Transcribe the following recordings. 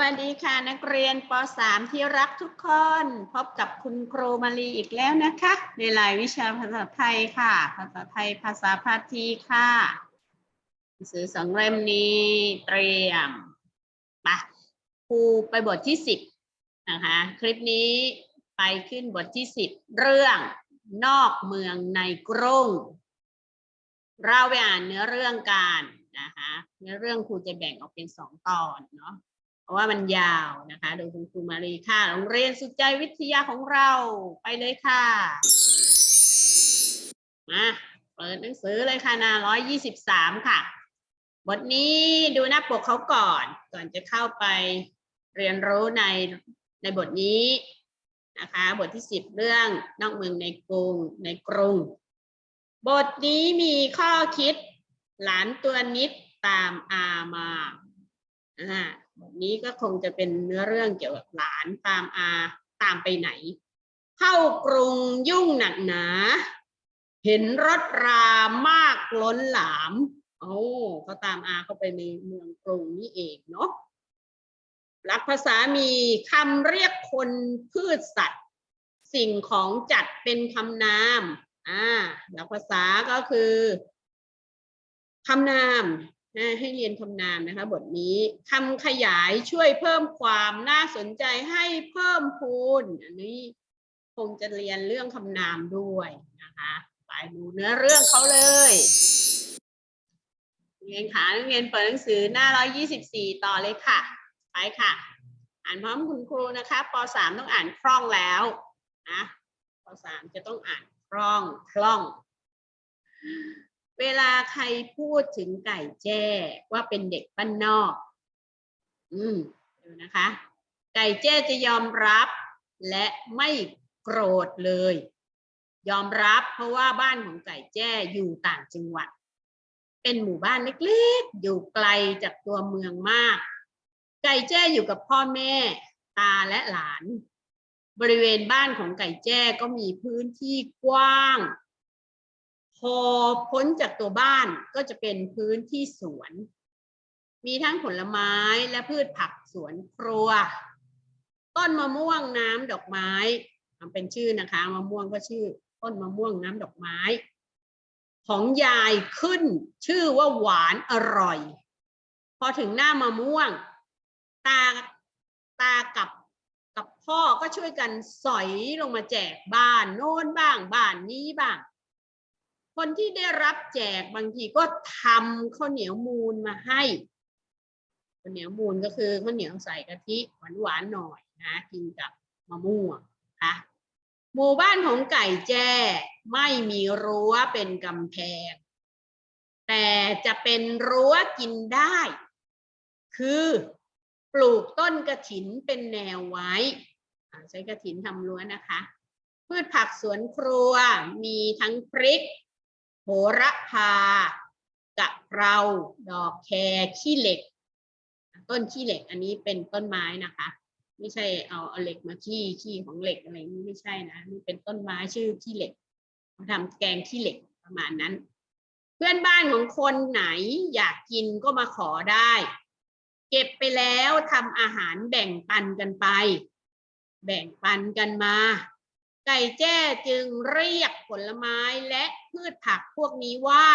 วัสดีค่ะนักเรียนป .3 ที่รักทุกคน พบกับคุณครูมาลีอีกแล้วนะคะ ในรายวิชาภาษาไทยค่ะ ภาษาไทยภาษาพาทีค่ะหนังสือสองเล่มนี้เตรียมไปครูไปบทที่สิบนะคะ คลิปนี้ไปขึ้นบทที่สิบเรื่องนอกเมืองในกรุง เราไปอ่านเนื้อเรื่องกันนะคะเนื้อเรื่องครูจะแบ่งออกเป็นสองตอนเนาะ ราะว่ามันยาวนะคะ โดยคุณครูมารีค่ะ โรงเรียนสุดใจวิทยาของเราไปเลยค่ะ มาเปิดหนังสือเลยค่ะหนาร้อยยี่สิบสามค่ะ บทนี้ดูหน้าปกเขาก่อน ก่อนจะเข้าไปเรียนรู้ในในบทนี้นะคะ บทที่สิบเรื่องนอกเมืองในกรุงในกรุง บทนี้มีข้อคิดหลานตัวนิดตามอามาอ่า บทนี้ก็คงจะเป็นเนื้อเรื่องเกี่ยวกับหลานตามอาตามไปไหน เข้ากรุงยุ่งหนักหนา เห็นรถรามากล้นหลามโอ้เขาตามอาเข้าไปในเมืองกรุงนี่เองเนาะหลักภาษามีคำเรียกคนพืชสัตว์ สิ่งของจัดเป็นคำนามอ่าหลักภาษาก็คือคำนาม ให้เรียนคำนามนะคะบทนี้คำขยายช่วยเพิ่มความน่าสนใจให้เพิ่มพูนอันนี้คงจะเรียนเรื่องคำนามด้วยนะคะไปดูเนื้อเรื่องเขาเลยเรียนขานักเรียนเปิดหนังสือหน้า 124 ต่อเลยค่ะ ไปค่ะ อ่านพร้อมคุณครูนะคะป .3 ต้องอ่านคล่องแล้วนะป .3 จะต้องอ่านคล่องคล่อง เวลาใครพูดถึงไก่แจ้ว่าเป็นเด็กบ้านนอก อืมดูนะคะ ไก่แจ้จะยอมรับและไม่โกรธเลย ยอมรับเพราะว่าบ้านของไก่แจ้อยู่ต่างจังหวัด เป็นหมู่บ้านเล็กๆ อยู่ไกลจากตัวเมืองมาก ไก่แจ้อยู่กับพ่อแม่ ตาและหลาน บริเวณบ้านของไก่แจ้ก็มีพื้นที่กว้าง พอพ้นจากตัวบ้านก็จะเป็นพื้นที่สวน มีทั้งผลไม้และพืชผักสวนครัว ต้นมะม่วงน้ำดอกไม้เป็นชื่อนะคะมะม่วงก็ชื่อ ต้นมะม่วงน้ำดอกไม้ ของยายขึ้นชื่อว่าหวานอร่อย พอถึงหน้ามะม่วง ตาตากับกับพ่อก็ช่วยกันสอยลงมาแจกบ้านโน้นบ้างบ้านนี้บ้าง คนที่ได้รับแจกบางทีก็ทำข้าวเหนียวมูลมาให้ข้าวเหนียวมูลก็คือข้าวเหนียวใส่กะทิหวานๆหน่อยนะกินกับมะม่วงค่ะหมู่บ้านของไก่แจ้ไม่มีรั้วเป็นกำแพง แต่จะเป็นรั้วกินได้ คือปลูกต้นกระถินเป็นแนวไว้ใช้กระถินทำรั้วนะคะ พืชผักสวนครัวมีทั้งพริก โหระพากะเพราดอกแครขี้เหล็ก ต้นขี้เหล็กอันนี้เป็นต้นไม้นะคะ ไม่ใช่เอาเอาเหล็กมาขี้ขี้ของเหล็กอะไรนี้ไม่ใช่นะนี่เป็นต้นไม้ชื่อขี้เหล็กเขาทำแกงขี้เหล็กประมาณนั้น เพื่อนบ้านของคนไหนอยากกินก็มาขอได้ เก็บไปแล้วทำอาหารแบ่งปันกันไป แบ่งปันกันมา ไก่แจ้จึงเรียกผลไม้และพืชผักพวกนี้ว่า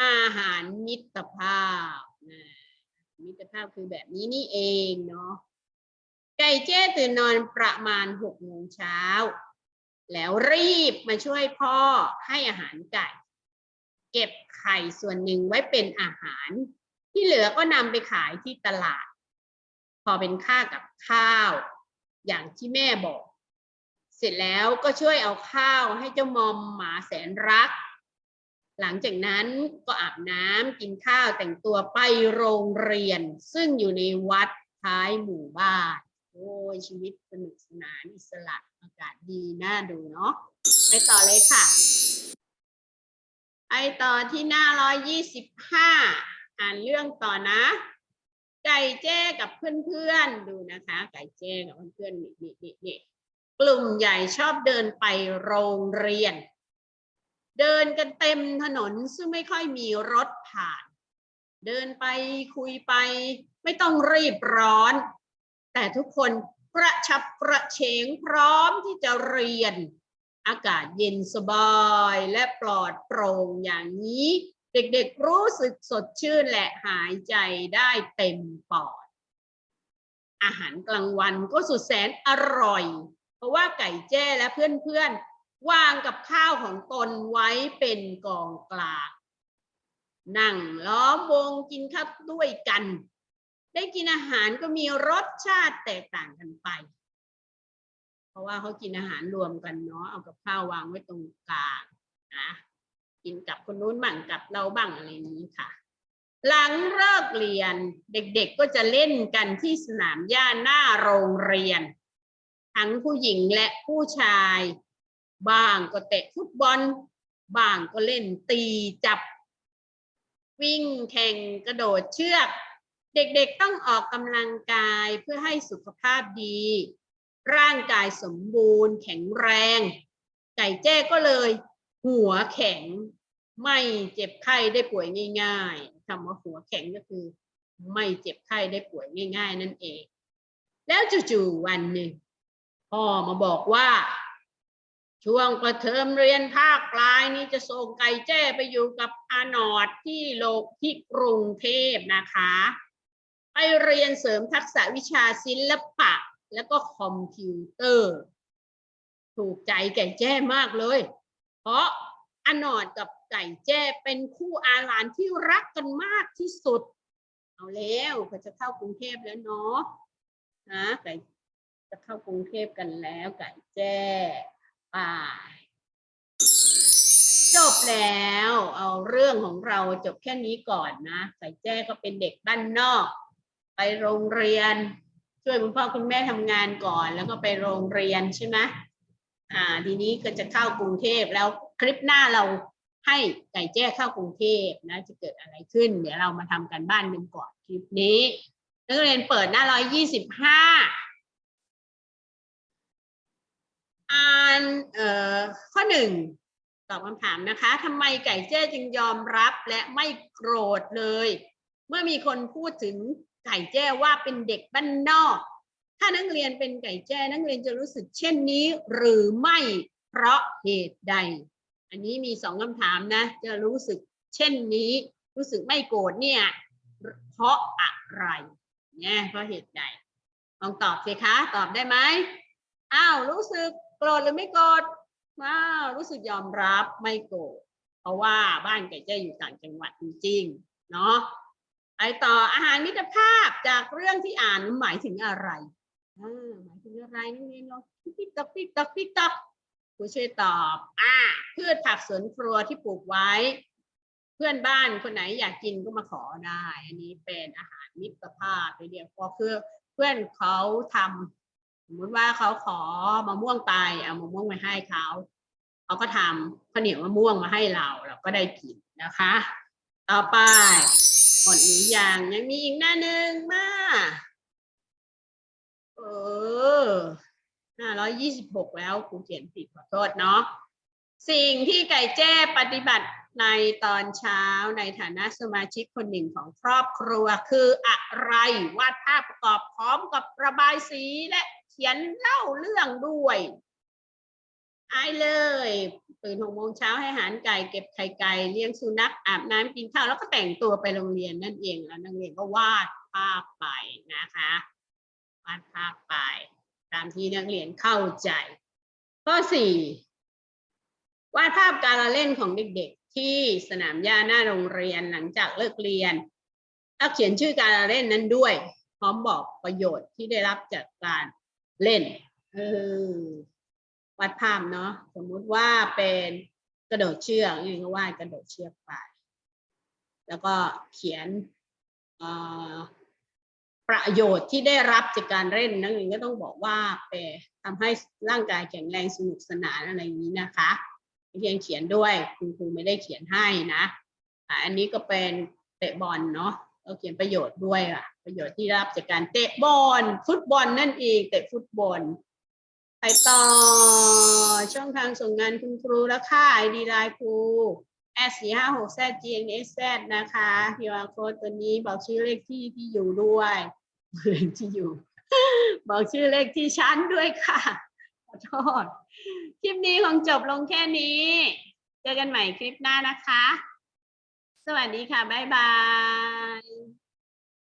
อาหารมิตรภาพ มิตรภาพคือแบบนี้นี่เองเนาะ ไก่แจ้ตื่นนอนประมาณหกโมงเช้า แล้วรีบมาช่วยพ่อให้อาหารไก่ เก็บไข่ส่วนหนึ่งไว้เป็นอาหาร ที่เหลือก็นำไปขายที่ตลาด พอเป็นค่ากับข้าว อย่างที่แม่บอก เสร็จแล้วก็ช่วยเอาข้าวให้เจ้ามอมหมาแสนรัก หลังจากนั้นก็อาบน้ำกินข้าวแต่งตัวไปโรงเรียน ซึ่งอยู่ในวัดท้ายหมู่บ้านโอ้ยชีวิตสนุกสนานอิสระอากาศดีน่าดูเนาะไปต่อเลยค่ะไปต่อที่หน้าร้อยยี่สิบห้าอ่านเรื่องต่อนะ ไก่แจ้กับเพื่อนๆดูนะคะ ไก่แจ้กับเพื่อนๆนี่นี่นี่ กลุ่มใหญ่ชอบเดินไปโรงเรียน เดินกันเต็มถนนซึ่งไม่ค่อยมีรถผ่าน เดินไปคุยไปไม่ต้องรีบร้อน แต่ทุกคนกระชับกระเฉงพร้อมที่จะเรียน อากาศเย็นสบายและปลอดโปร่งอย่างนี้ เด็กๆรู้สึกสดชื่นและหายใจได้เต็มปอด อาหารกลางวันก็สุดแสนอร่อย เพราะว่าไก่แจ้และเพื่อนๆวางกับข้าวของตนไว้เป็นกองกลางนั่งล้อมวงกินข้าวด้วยกัน ได้กินอาหารก็มีรสชาติแตกต่างกันไป เพราะว่าเขากินอาหารรวมกันเนาะเอากับข้าววางไว้ตรงกลางนะกินกับคนนู้นบ้างกับเราบ้างอะไรนี้ค่ะ หลังเลิกเรียนเด็กๆก็จะเล่นกันที่สนามหญ้าหน้าโรงเรียน ทั้งผู้หญิงและผู้ชาย บ้างก็เตะฟุตบอล บ้างก็เล่นตีจับ วิ่งแข่งกระโดดเชือก เด็กๆต้องออกกำลังกายเพื่อให้สุขภาพดี ร่างกายสมบูรณ์แข็งแรง ไก่แจ้ก็เลย หัวแข็งไม่เจ็บไข้ได้ป่วยง่ายๆคำว่าหัวแข็งก็คือ ไม่เจ็บไข้ได้ป่วยง่าย ๆ นั่นเอง แล้วจู่ๆวันหนึ่ง พ่อมาบอกว่า ช่วงประเทอมเรียนภาคปลายนี้จะส่งไก่แจ้ไปอยู่กับอานอดที่โลกที่กรุงเทพนะคะไปเรียนเสริมทักษะวิชาศิลปะแล้วก็คอมพิวเตอร์ ถูกใจไก่แจ้มากเลย เพราะอานอดกับไก่แจ้เป็นคู่อาหลานที่รักกันมากที่สุด เอาแล้วเขาจะเข้ากรุงเทพแล้วเนาะนะไก่ จะเข้ากรุงเทพกันแล้วไก่แจ้ไปจบแล้ว เอาเรื่องของเราจบแค่นี้ก่อนนะไก่แจ้ก็เป็นเด็กบ้านนอก ไปโรงเรียน ช่วยคุณพ่อคุณแม่ทำงานก่อนแล้วก็ไปโรงเรียนใช่ไหมอ่าทีนี้ก็จะเข้ากรุงเทพแล้วคลิปหน้าเราให้ไก่แจ้เข้ากรุงเทพนะ จะเกิดอะไรขึ้น เดี๋ยวเรามาทำกันบ้านกันก่อนคลิปนี้นักเรียนเปิดหน้าร้อยยี่สิบห้า อ่านข้อหนึ่งตอบคำถามนะคะทำไมไก่แจ้จึงยอมรับและไม่โกรธเลย เมื่อมีคนพูดถึงไก่แจ้ว่าเป็นเด็กบ้านนอก ถ้านักเรียนเป็นไก่แจ้นักเรียนจะรู้สึกเช่นนี้หรือไม่เพราะเหตุใด อันนี้มีสองคำถามนะ จะรู้สึกเช่นนี้ รู้สึกไม่โกรธเนี่ย เพราะอะไรเนี่ยเพราะเหตุใดลองตอบสิคะ ตอบได้ไหมอ้าวรู้สึก โกรธหรือไม่โกรธว้าวรู้สึกยอมรับไม่โกรธเพราะว่าบ้านไก่แจ้อยู่ต่างจังหวัดจริงๆเนาะไปต่ออาหารมิตรภาพจากเรื่องที่อ่านหมายถึงอะไรหมายถึงอะไรนักเรียนเนาะติ๊กตอกติ๊กตอกติ๊กตอกผู้ช่วยตอบอ่าพืชผักสวนครัวที่ปลูกไว้ เพื่อนบ้านคนไหนอยากกินก็มาขอได้ อันนี้เป็นอาหารมิตรภาพไปเดียวพอคือเพื่อนเขาทำส มมติว่าเขาขอมะม่วงไปเอามะม่วงมาให้เขาเขาก็ทำข้าวเหนียวมะม่วงมาให้เรา เราก็ได้กินนะคะ ต่อไปหมดหรือยังยังมีอีกหน้าหนึ่งมาเออหน้าร้อยยี่สิบหกแล้วครูเขียนผิดขอโทษเนาะสิ่งที่ไก่แจ้ปฏิบัติในตอนเช้าในฐานะสมาชิกคนหนึ่งของครอบครัวคืออะไรวาดภาพประกอบพร้อมกับระบายสีและ เขียนเล่าเรื่องด้วยไอเลยตื่นหกโมงเช้าให้อาหารไก่เก็บไข่ไก่เลี้ยงสุนัขอาบน้ำกินข้าวแล้วก็แต่งตัวไปโรงเรียนนั่นเองแล้วนักเรียนก็วาดภาพไปนะคะวาดภาพไป ตามที่นักเรียนเข้าใจ ข้อสี่วาดภาพการละเล่นของเด็กๆ ที่สนามหญ้าหน้าโรงเรียนหลังจากเลิกเรียนแล้วเขียนชื่อการละเล่นนั้นด้วย พร้อมบอกประโยชน์ที่ได้รับจากการ เล่น เออวาดภาพเนาะ สมมุติว่าเป็นกระโดดเชือกนี่ก็วาดกระโดดเชือกไป แล้วก็เขียนออประโยชน์ที่ได้รับจากการเล่นนักเรียนก็ต้องบอกว่าเป็นทำให้ร่างกายแข็งแรงสนุกสนานอะไรอย่างนี้นะคะเรียนเขียนด้วยคุณครูไม่ได้เขียนให้นะอันนี้ก็เป็นเตะบอลเนาะเราเขียนประโยชน์ด้วยอะ ประโยชน์ที่ได้รับจากการเตะบอลฟุตบอลนั่นเองเตะฟุตบอลไปต่อช่องทางส่งงานคุณครูและค่าไอดีไลน์ครูแอดสี่ห้าหกแซด GNS Z นะคะ QR code ตัวนี้บอกชื่อเลขที่ที่อยู่ด้วยเลขที่อยู่ บอกชื่อเลขที่ชั้นด้วยค่ะขอโทษคลิปนี้คงจบลงแค่นี้ เจอกันใหม่คลิปหน้านะคะ สวัสดีค่ะ บ๊ายบาย